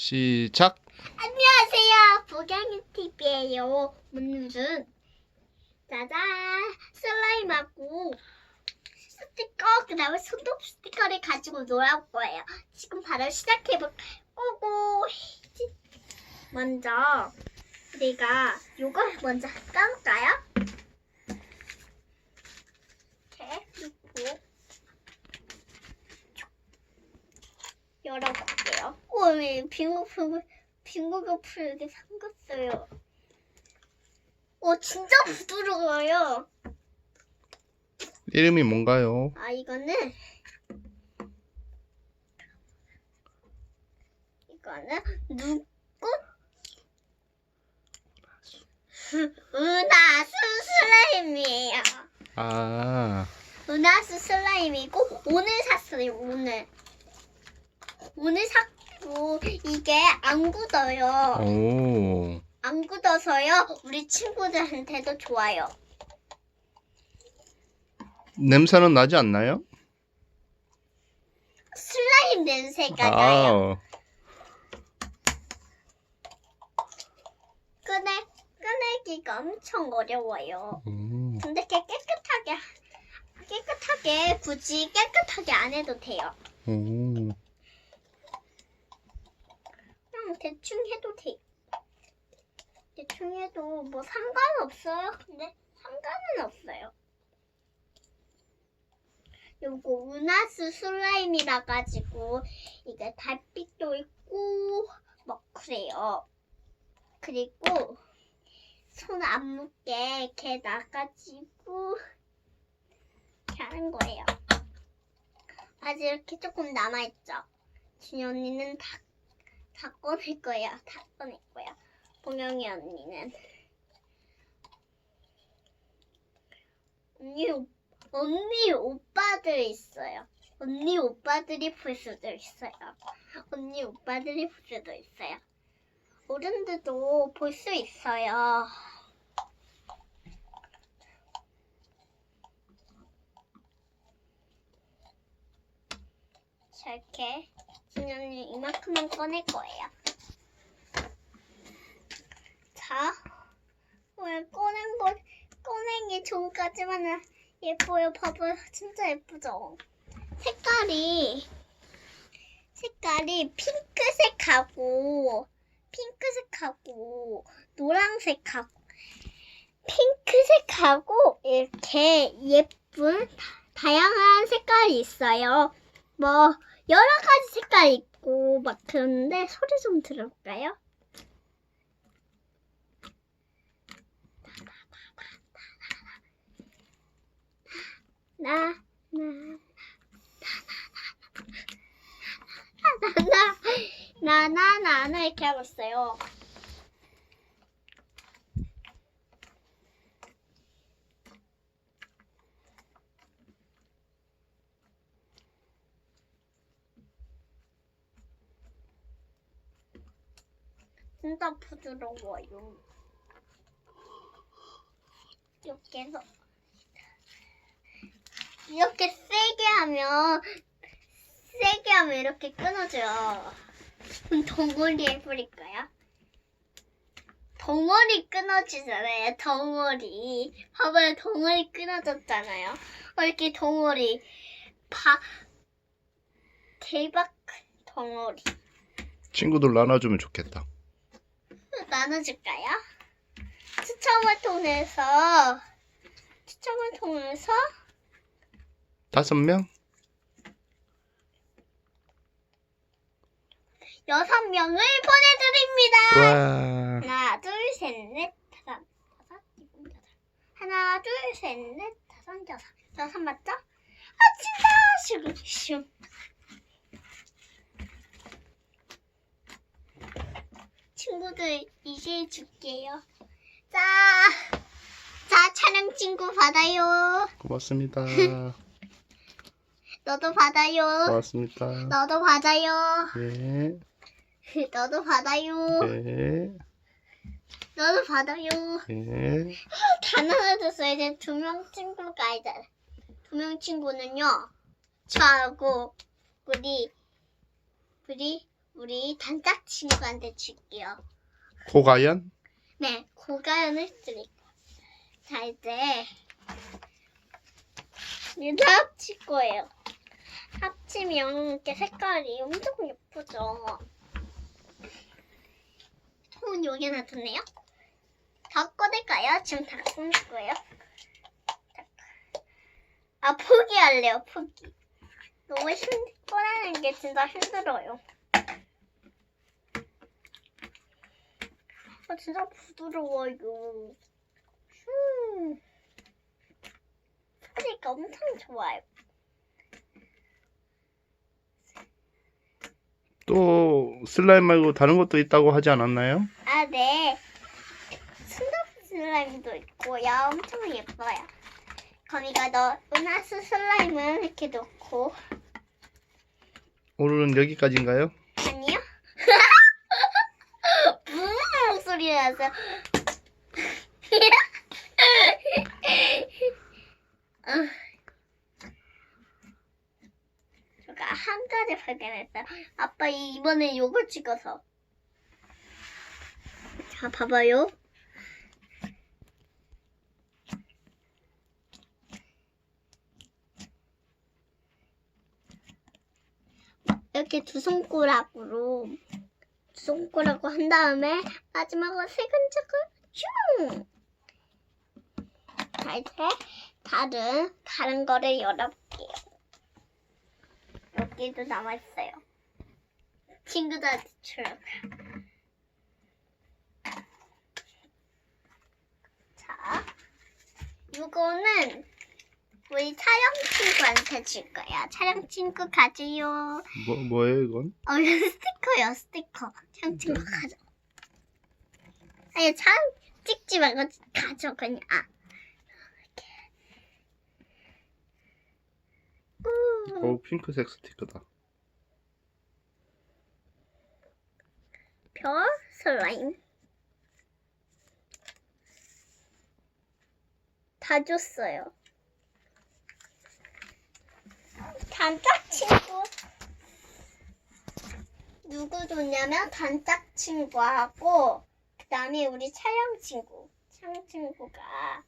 시작. 안녕하세요. 보경이 TV예요. 오늘은 짜잔 슬라임 하고 스티커 그다음에 손톱 스티커를 가지고 놀아볼 거예요. 지금 바로 시작해 볼 거고 먼저 우리가 요거 먼저 까볼까요? 이렇게 놓고 열어볼 왜 빙고빙고 빙고가 풀게 생겼어요. 오, 진짜 부드러워요. 이름이 뭔가요? 아, 이거는 이거는 누구? 은하수 슬라임이에요. 아, 은하수 슬라임이고 오늘 샀어요. 오늘 오늘 샀 고 이게 안 굳어요. 오. 안 굳어서요. 우리 친구들한테도 좋아요. 냄새는 나지 않나요? 슬라임 냄새가 나요. 아, 꺼내 꺼내기가 엄청 어려워요. 음. 근데 이렇게 깨끗하게 깨끗하게 굳이 깨끗하게 안 해도 돼요. 오. 그냥 대충 해도 돼. 대충 해도 뭐 상관없어요. 근데 상관은 없어요. 요거 은하수 슬라임이라 가지고 이게 달빛도 있고 막 그래요. 그리고 손 안 묻게 이렇게 나가지고 하는 거예요. 아직 이렇게 조금 남아있죠. 준이 언니는 다, 다 꺼낼 거예요. 다 꺼낼 거예요. 봉영이 언니는. 언니, 오- 언니 오빠들 있어요. 언니 오빠들이 볼 수도 있어요. 언니 오빠들이 볼 수도 있어요. 어른들도 볼 수 있어요. 자, 이렇게 진현이 이만큼만 꺼낼 거예요. 자, 오늘 꺼낸 거, 꺼내기 전까지만은 예뻐요. 봐봐요. 진짜 예쁘죠? 색깔이, 색깔이 핑크색하고, 핑크색하고, 노란색하고, 핑크색하고, 이렇게 예쁜 다- 다양한 색깔이 있어요. 뭐, 여러 가지 색깔 있고, 막 그런데 소리 좀 들어볼까요? 나, 나, 나, 나, 나, 나, 나, 나, 이렇게 하고 있어요. 진짜 부드러워요. 이렇게 해서 이렇게 세게 하면 세게 하면 이렇게 끊어져요. 그럼 덩어리에 뿌릴까요? 덩어리 끊어지잖아요. 덩어리. 봐봐요. 덩어리 끊어졌잖아요. 어, 이렇게 덩어리. 바 대박 덩어리. 친구들 나눠주면 좋겠다. 나눠줄까요? 추첨을 통해서 추첨을 통해서 다섯 명? 여섯 명을 보내드립니다. 와. 하나, 둘, 셋, 넷, 다섯, 다섯, 일곱, 여덟. 하나, 둘, 셋, 넷, 다섯, 여섯. 여섯 맞죠? 아, 진짜! 슝, 슝. 친구들, 이제 줄게요. 자, 자, 촬영 친구 받아요. 고맙습니다. 너도 받아요. 고맙습니다. 너도 받아요. 네. 너도 받아요. 네. 너도 받아요. 네. 다 나눠줬어요. 이제 두 명 친구가 이제 두명 친구는요. 저하고 우리 우리 우리 단짝 친구한테 줄게요. 고가연? 네, 고가연을 드릴게요. 자, 이제 이제 합칠 거예요. 합치면 이렇게 색깔이 엄청 예쁘죠? 손 여기 놔뒀네요. 다 꺼낼까요? 지금 다 꺼낼 거예요. 아, 포기할래요, 포기. 너무 힘, 꺼내는 게 진짜 힘들어요. 아, 진짜 부드러워요. 음. 소리가 엄청 좋아요. 또 슬라임 말고 다른 것도 있다고 하지 않았나요? 아, 네. 순덕 슬라임도 있고요. 엄청 예뻐요. 거미가 넣, 은하수 슬라임은 이렇게 놓고, 오늘은 여기까지인가요? 아니요? 음, 소리 나서. 제가 한 가지 발견했어요. 아빠 이번에 요걸 찍어서. 자, 봐봐요. 이렇게 두 손가락으로 두 손가락으로 한 다음에 마지막으로 세 간짝을 슝! 자, 이제 다른 다른 거를 열어볼게요. 여기도 남아있어요. 친구들처럼. 자, 이거는 우리 촬영 친구한테 줄 거야. 촬영 친구 가져요. 뭐, 뭐예요 이건? 어, 이거 스티커요, 스티커. 촬영 친구 가져. 아니, 촬영 찍지 말고 가져, 그냥. 아. 이렇게. 우. 오 핑크색 스티커다 별 슬라임 다 줬어요. 단짝 친구 누구 줬냐면 단짝 친구하고 그다음에 우리 촬영 친구 촬영 친구가 아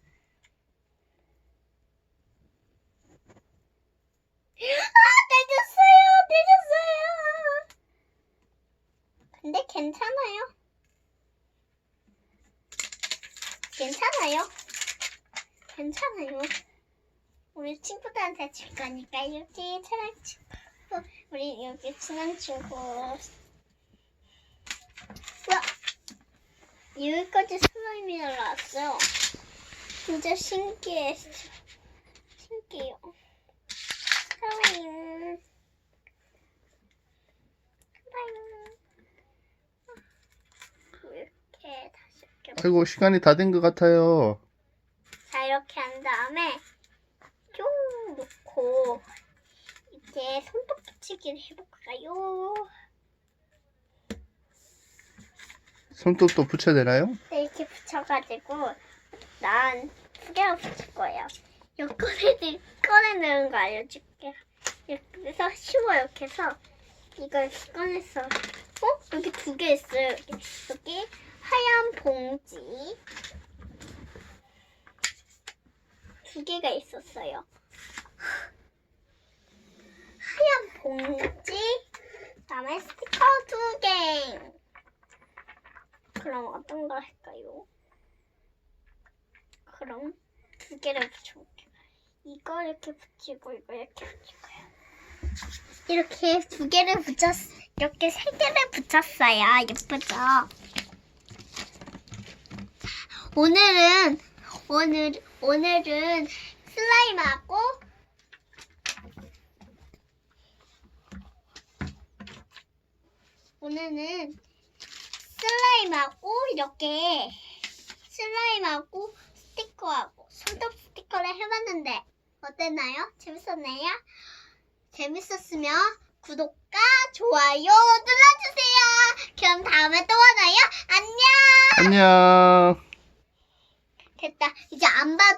내줬어요 내줬어요. 근데 괜찮아요. 괜찮아요. 괜찮아요. 우리 친구들한테 줄 거니까 여기 친한 친구, 우리 여기 친한 친구. 와, 여기까지 슬라임이 날라왔어요. 진짜 신기해. 신기해요. 슬라임. 슬라임. 이렇게 다시 이렇게 아이고 시간이 다 된 것 같아요 자 이렇게 한 다음에 쭉 놓고 이제 손톱붙이기를 해볼까요? 손톱도 붙여야 되나요? 네, 이렇게 붙여가지고 난 두 개로 붙일 거예요. 이거 꺼내 꺼내는 거 알려줄게. 이렇게 해서 쉬워 이렇게 해서 이걸 꺼내서 어 여기 두 개 있어요. 여기, 여기 하얀 봉지 두 개가 있었어요. 봉지 그다음에 스티커 두 개. 그럼 어떤 걸 할까요? 그럼 두 개를 붙여볼게요. 이거 이렇게 붙이고 이거 이렇게 붙이고요. 이렇게 두 개를 붙였, 이렇게 세 개를 붙였어요. 예쁘죠? 오늘은 오늘 오늘은 슬라임하고 오늘은 슬라임하고 이렇게 슬라임하고 스티커하고 손톱 스티커를 해봤는데 어땠나요? 재밌었나요? 재밌었으면 구독과 좋아요 눌러주세요. 그럼 다음에 또 만나요. 안녕. 안녕 됐다. 이제 안 봐도